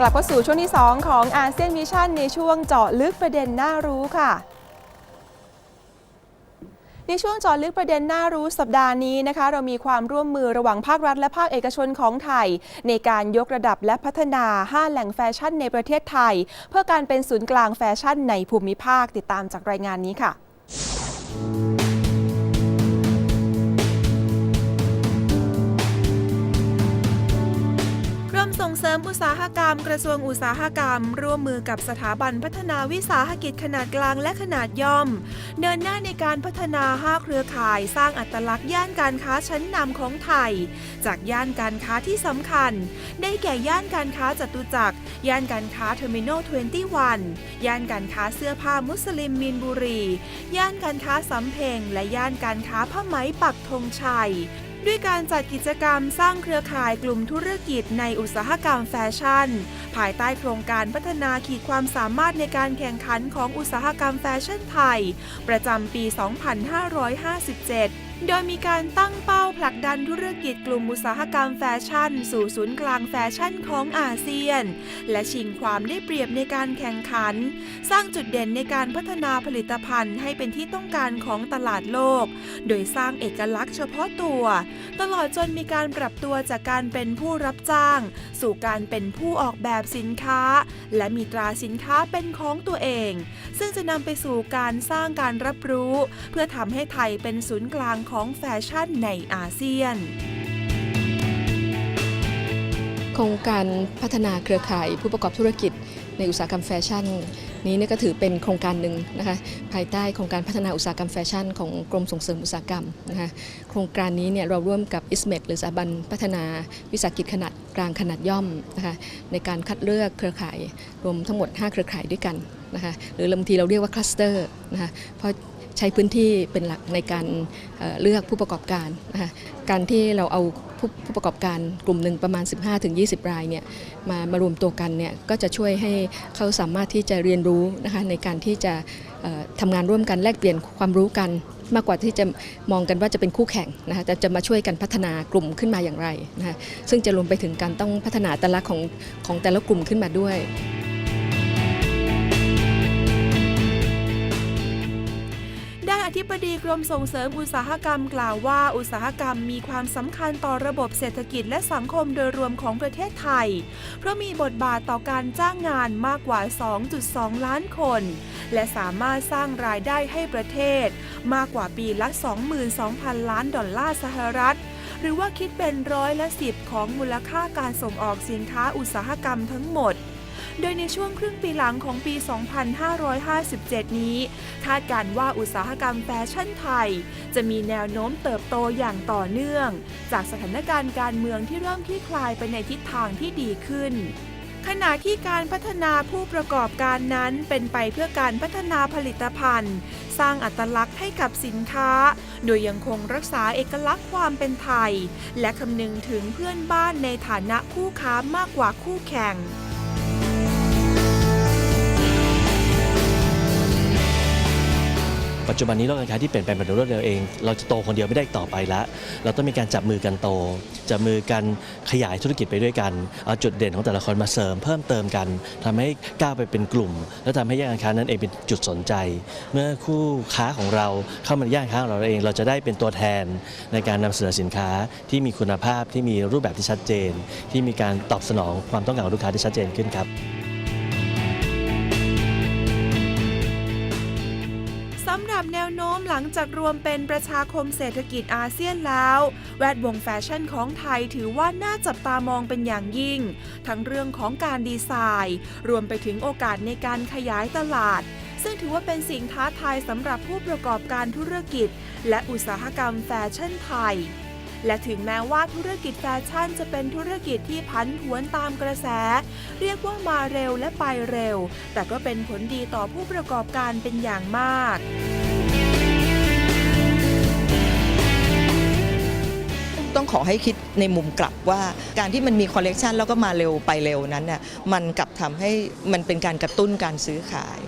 กลับเข้าสู่ช่วงที่ 2 ของอาเซียนมิชชั่นในช่วงเจาะลึกประเด็นน่ารู้ค่ะในช่วงเจอลึกประเด็นน่ารู้สัปดาห์นี้นะคะ เรามีความร่วมมือระหว่างภาครัฐและภาคเอกชนของไทย ในการยกระดับและพัฒนา 5 แหล่งแฟชั่นในประเทศไทย เพื่อการเป็นศูนย์กลางแฟชั่นในภูมิภาคติดตามจากรายงานนี้ค่ะ ส่งเสริมอุตสาหกรรม กระทรวงอุตสาหกรรม ร่วมมือกับสถาบันพัฒนาวิสาหกิจขนาดกลางและขนาดย่อม เดินหน้าในการพัฒนา5เครือข่าย สร้างอัตลักษณ์ย่านการค้าชั้นนำของไทย จากย่านการค้าที่สำคัญ ได้แก่ย่านการค้าจตุจักร ย่านการค้าเทอร์มินอล21 ย่านการค้าเสื้อผ้ามุสลิมมีนบุรี ย่านการค้าสำเพ็งและย่านการค้าผ้าไหมปักธงชัย ด้วยการจัดกิจกรรมสร้างเครือข่ายกลุ่มธุรกิจในอุตสาหกรรมแฟชั่น ภายใต้โครงการพัฒนาขีดความสามารถในการแข่งขันของอุตสาหกรรมแฟชั่นไทย ประจำปี 2557 โดยมีการตั้งเป้าผลักดันธุรกิจกลุ่มอุตสาหกรรมแฟชั่น สู่ศูนย์กลางแฟชั่นของอาเซียน และชิงความได้เปรียบในการแข่งขัน สร้างจุดเด่นในการพัฒนาผลิตภัณฑ์ให้เป็นที่ต้องการของตลาดโลก โดยสร้างเอกลักษณ์เฉพาะตัว ตลอดจนมีการปรับตัวจากการเป็นผู้รับจ้าง สู่การเป็นผู้ออกแบบสินค้า และมีตราสินค้าเป็นของตัวเอง ซึ่งจะนำไปสู่การสร้างการรับรู้ เพื่อทำให้ไทยเป็นศูนย์กลางของแฟชั่นในอาเซียน โครงการพัฒนาเครือข่ายผู้ประกอบธุรกิจในอุตสาหกรรมแฟชั่น นี้เนี่ยก็ถือเป็นโครงการหนึ่งนะคะภายใต้โครงการพัฒนาอุตสาหกรรมแฟชั่นของกรมส่งเสริมอุตสาหกรรมนะคะโครงการนี้เนี่ยเราร่วมกับ ISMED หรือสถาบันพัฒนาวิสาหกิจขนาดกลางขนาดย่อมนะคะในการคัดเลือกเครือข่ายรวมทั้งหมด 5 เครือข่ายด้วยกันนะคะหรือบางทีเราเรียกว่าคลัสเตอร์นะคะเพราะ ใช้พื้นที่เป็นหลักในการเลือกผู้ประกอบการนะคะการที่เราเอาผู้ผู้ประกอบการกลุ่มหนึ่งประมาณ 15-20 รายเนี่ยมามารวมตัวกันเนี่ยก็จะช่วยให้เขาสามารถที่จะเรียนรู้นะคะในการที่จะทำงานร่วมกันแลกเปลี่ยนความรู้กัน มากกว่าที่จะมองกันว่าจะเป็นคู่แข่งนะคะแต่จะมาช่วยกันพัฒนากลุ่มขึ้นมาอย่างไรนะคะซึ่งจะรวมไปถึงการต้องพัฒนาแต่ละของของแต่ละกลุ่มขึ้นมาด้วย ด้านอธิบดีกรมส่งเสริมอุตสาหกรรมกล่าวว่าอุตสาหกรรมมีความสำคัญต่อระบบเศรษฐกิจและสังคมโดยรวมของประเทศไทย เพราะมีบทบาทต่อการจ้างงานมากกว่า 2.2 ล้านคน และสามารถสร้างรายได้ให้ประเทศ มากกว่าปีละ 22,000 ล้านดอลลาร์สหรัฐ หรือว่าคิดเป็นร้อยละ10ของมูลค่าการส่งออกสินค้าอุตสาหกรรมทั้งหมด โดยในช่วงครึ่งปีหลังของปี 2557 นี้คาดการว่าอุตสาหกรรมแฟชั่นไทย จะมีแนวโน้มเติบโตอย่างต่อเนื่อง จากสถานการณ์การเมืองที่เริ่มคลี่คลายไปในทิศทางที่ดีขึ้นขณะที่การพัฒนาผู้ประกอบการนั้นเป็นไปเพื่อการพัฒนาผลิตภัณฑ์ สร้างอัตลักษณ์ให้กับสินค้า โดยยังคงรักษาเอกลักษณ์ความเป็นไทย และคำนึงถึงเพื่อนบ้านในฐานะคู่ค้ามากกว่าคู่แข่ง ปัจจุบันนี้โลกการค้าที่เปลี่ยนแปลงแบบรวดเร็วเอง เราจะโตคนเดียวไม่ได้ต่อไปแล้วเราต้องมีการจับมือกันโต จับมือกันขยายธุรกิจไปด้วยกันเอาจุดเด่นของแต่ละคนมาเสริมเพิ่มเติมกันทำให้ก้าวไปเป็นกลุ่ม และทำให้ย่านการค้านั้นเองเป็นจุดสนใจ เมื่อคู่ค้าของเราเข้ามาในย่านค้าของเราเอง เราจะได้เป็นตัวแทนในการนำเสนอสินค้าที่มีคุณภาพที่มีรูปแบบที่ชัดเจน ที่มีการตอบสนองความต้องการของลูกค้าที่ชัดเจนขึ้นครับำหรับแนวโน้มหลังจากรวมเป็นประชาคมเศรษฐกิจอาเซียนแล้ว แวดวงแฟชั่นของไทยถือว่าน่าจับตามองเป็นอย่างยิ่ง ทั้งเรื่องของการดีไซน์ รวมไปถึงโอกาสในการขยายตลาด ซึ่งถือว่าเป็นสิ่งท้าทายสำหรับผู้ประกอบการธุรกิจ และอุตสาหกรรมแฟชั่นไทย และถึงแม้ว่าธุรกิจแฟชั่นจะเป็นธุรกิจที่พันผวนตามกระแส เรียกว่ามาเร็วและไปเร็ว แต่ก็เป็นผลดีต่อผู้ประกอบการเป็นอย่างมากต้องขอให้คิดในมุมกลับว่าการที่มันมีคอลเลกชันแล้วก็มาเร็วไปเร็วนั้นน่ะมันกลับทำให้มันเป็นการกระตุ้นการซื้อขาย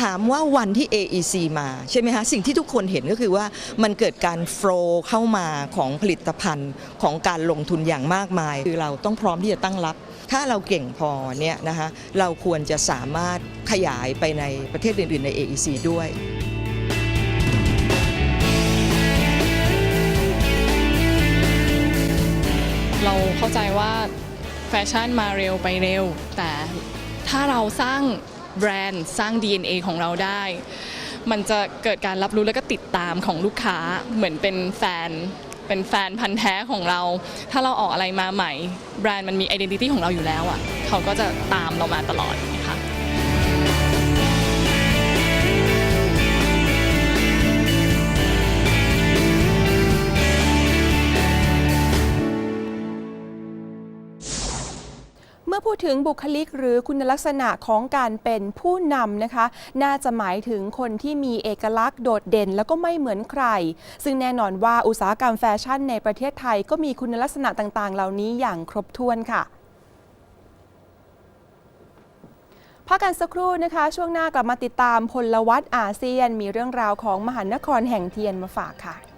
ถามว่าวันที่ AEC มาใช่ไหมคะสิ่งที่ทุกคนเห็นก็คือว่ามันเกิดการโฟลเข้ามาของผลิตภัณฑ์ของการลงทุนอย่างมากมาย คือเราต้องพร้อมที่จะตั้งรับ ถ้าเราเก่งพอเนี่ยนะคะเราควรจะสามารถขยายไปในประเทศอื่น ๆ ใน AEC ด้วยเราเข้าใจว่าแฟชั่นมาเร็วไปเร็ว แต่ถ้าเราสร้าง แบรนด์สร้าง DNA ของเราได้ มันจะเกิดการรับรู้แล้วก็ติดตามของลูกค้าเหมือนเป็นแฟน เป็นแฟนพันธ์แท้ของเรา ถ้าเราออกอะไรมาใหม่ แบรนด์มันมีไอดีนิตี้ของเราอยู่แล้วอะเขาก็จะตามเรามาตลอด พูดถึงบุคลิกหรือคุณลักษณะของการเป็นผู้นำนะคะ น่าจะหมายถึงคนที่มีเอกลักษณ์โดดเด่นแล้วก็ไม่เหมือนใคร ซึ่งแน่นอนว่าอุตสาหกรรมแฟชั่นในประเทศไทยก็มีคุณลักษณะต่างๆ เหล่านี้อย่างครบถ้วนค่ะพักกันสักครู่นะคะ ช่วงหน้ากลับมาติดตามพลวัตอาเซียน มีเรื่องราวของมหานครแห่งเทียนมาฝากค่ะ